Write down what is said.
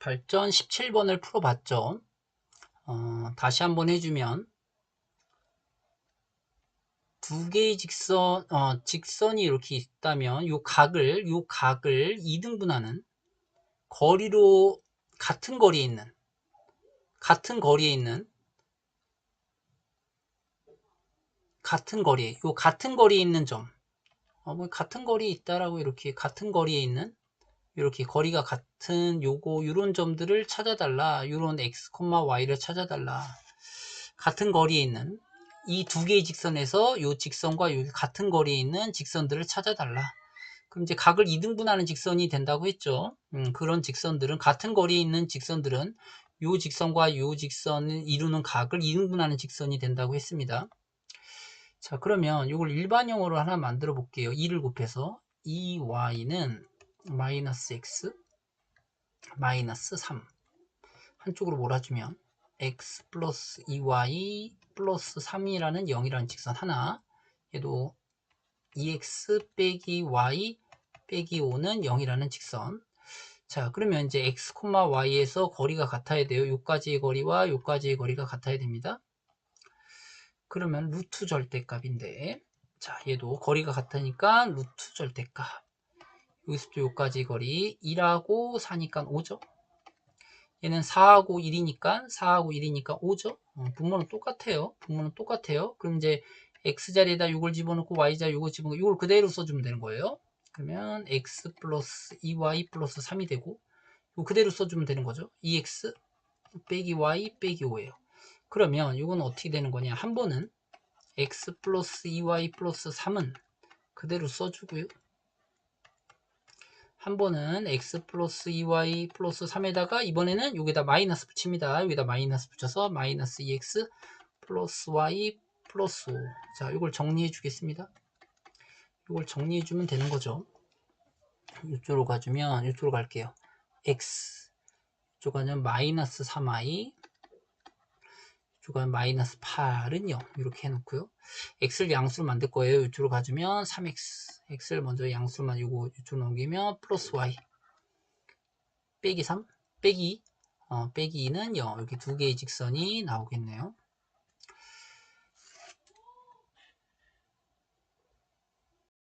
발전 17번을 풀어봤죠. 어, 다시 한번 해주면 두 개의 직선, 어, 직선이 이렇게 있다면 요 각을 요 각을 2등분하는 거리로 같은 거리에 있는 같은 거리에 있는 같은 거리에 요 같은 거리에 있는 점 어, 뭐 같은 거리에 있다라고 이렇게 같은 거리에 있는 이렇게 거리가 같은 요거 요런 점들을 찾아달라. 요런 x, y를 찾아달라. 같은 거리에 있는 이 두 개의 직선에서 요 직선과 요 같은 거리에 있는 직선들을 찾아달라. 그럼 이제 각을 2등분하는 직선이 된다고 했죠? 음, 그런 직선들은 같은 거리에 있는 직선들은 요 직선과 요 직선을 이루는 각을 2등분하는 직선이 된다고 했습니다. 자 그러면 이걸 일반형으로 하나 만들어 볼게요. 2를 곱해서 2y는 마이너스 x 마이너스 3 한쪽으로 몰아주면 x 플러스 2y 플러스 3이라는 0이라는 직선 하나. 얘도 2x 빼기 y 빼기 5는 0이라는 직선. 자 그러면 이제 x, y에서 거리가 같아야 돼요. 요까지의 거리와 요까지의 거리가 같아야 됩니다. 그러면 루트 절대값인데. 자 얘도 거리가 같으니까 루트 절대값 여기서부터 여기까지 거리 1하고 4니까 5죠. 얘는 4하고 1이니까 4하고 1이니까 5죠. 어, 분모는 똑같아요. 분모는 똑같아요. 그럼 이제 x자리에다 6을 집어넣고 y자리 6을 집어넣고 이걸 그대로 써주면 되는 거예요. 그러면 x 플러스 2y 플러스 3이 되고 이거 그대로 써주면 되는 거죠. 2x 빼기 y 빼기 5예요. 그러면 이건 어떻게 되는 거냐. 한 번은 x 플러스 2y 플러스 3은 그대로 써주고요 한 번은 x 플러스 2y 플러스 3에다가 이번에는 여기다 마이너스 붙입니다. 여기다 마이너스 붙여서 마이너스 2x 플러스 y 플러스 5. 자, 이걸 정리해 주겠습니다. 이걸 정리해 주면 되는 거죠. 이쪽으로 가주면 이쪽으로 갈게요. x 이쪽 가면 마이너스 3y 이쪽 가면 마이너스 8은 0 이렇게 해놓고요. x를 양수로 만들 거예요. 이쪽으로 가주면 3x x를 먼저 양수만 이거 이쪽으로 넘기면 플러스 y. 빼기 3 빼기? 어, 빼기 2는 0 이렇게 두 개의 직선이 나오겠네요